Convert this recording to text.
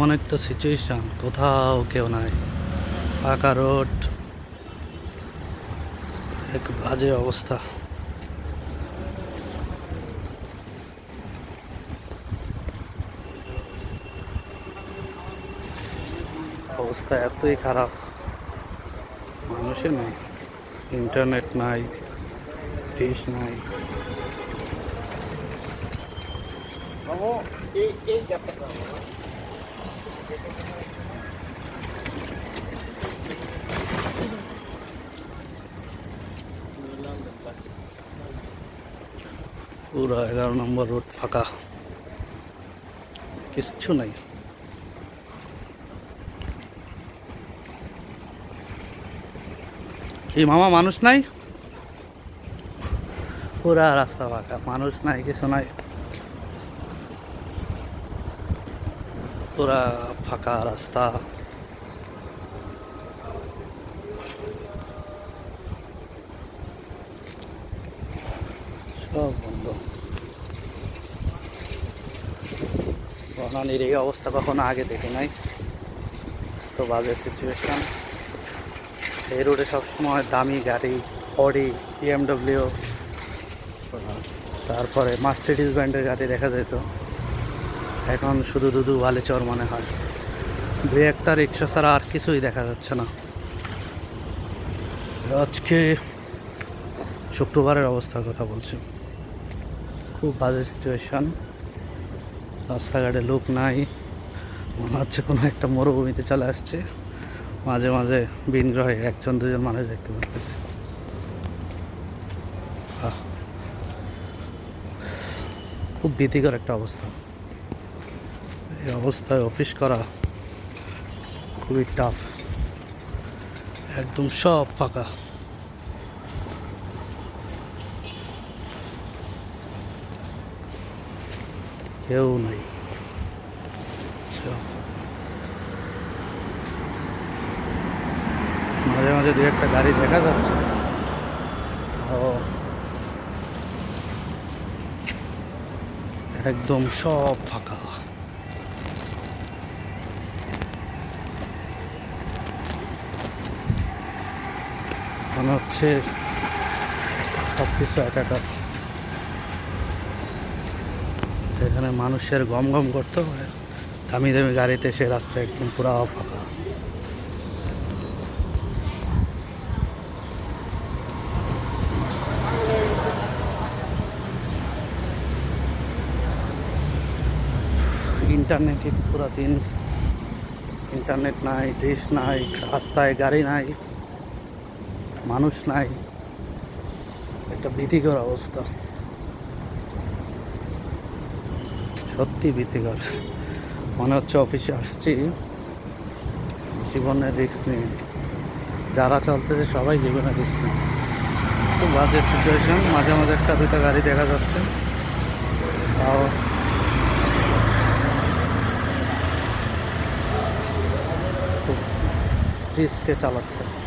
এমন একটা সিচুয়েশন কোথাও কেউ নাই। ফাঁকা রোড, এক বাজে অবস্থা। অবস্থা এতই খারাপ। মানুষে নাই ইন্টারনেট নাই ডিশ নাই। পুরো এগারো নম্বর রোড ফাঁকা। কিচ্ছু নাই। কি, মামা, মানুষ নাই? পুরা রাস্তা ফাঁকা, মানুষ নাই, কিছু নাই। পুরা ফাঁকা রাস্তা। সব বন্ধ। বনানির এই অবস্থা কখনো আগে দেখি নাই। তো বাজে সিচুয়েশন এই রোডে সবসময় দামি গাড়ি অডি বিএমডব্লিউ তারপরে মার্সিডিজ ব্র্যান্ডের গাড়ি দেখা যেত। এখন শুধু দুধু বালিচর মনে হয়। দু একটা রিক্সা ছাড়া আর কিছুই দেখা যাচ্ছে না। আজকে শুক্রবারের অবস্থার কথা বলছি। খুব বাজে সিচুয়েশান রাস্তাঘাটে লোক নাই। মনে হচ্ছে কোনো একটা মরুভূমিতে চলে আসছে। মাঝে মাঝে বিন গ্রহে একজন, দুজন মানুষ দেখতে পাচ্ছি খুব ভীতিকর একটা অবস্থা। এই অবস্থায় অফিস করা খুবই টাফ একদম সব ফাঁকা। কেউ নাই। মাঝে মাঝে দু একটা গাড়ি দেখা যাচ্ছে। একদম সব ফাঁকা। মনে হচ্ছে সব কিছু একাকার। সেখানে মানুষের গম গম করতে হয় দামি দামি গাড়িতে সে রাস্তা একদম পুরা ফাঁকা। ইন্টারনেটে পুরা দিন। ইন্টারনেট নাই, ডিশ নাই, রাস্তায় গাড়ি নাই। মানুষ নাই, একটা ভীতিকর অবস্থা। সত্যি ভীতিকর। মনে হচ্ছে অফিসে আসছি। জীবনের রিস্ক নিয়ে যারা চলতেছে সবাই জীবনের রিক্স নেই। খুব বাজে সিচুয়েশন মাঝে মাঝে একটা দুটো গাড়ি দেখা যাচ্ছে। তাও খুব রিস্কে চালাচ্ছে।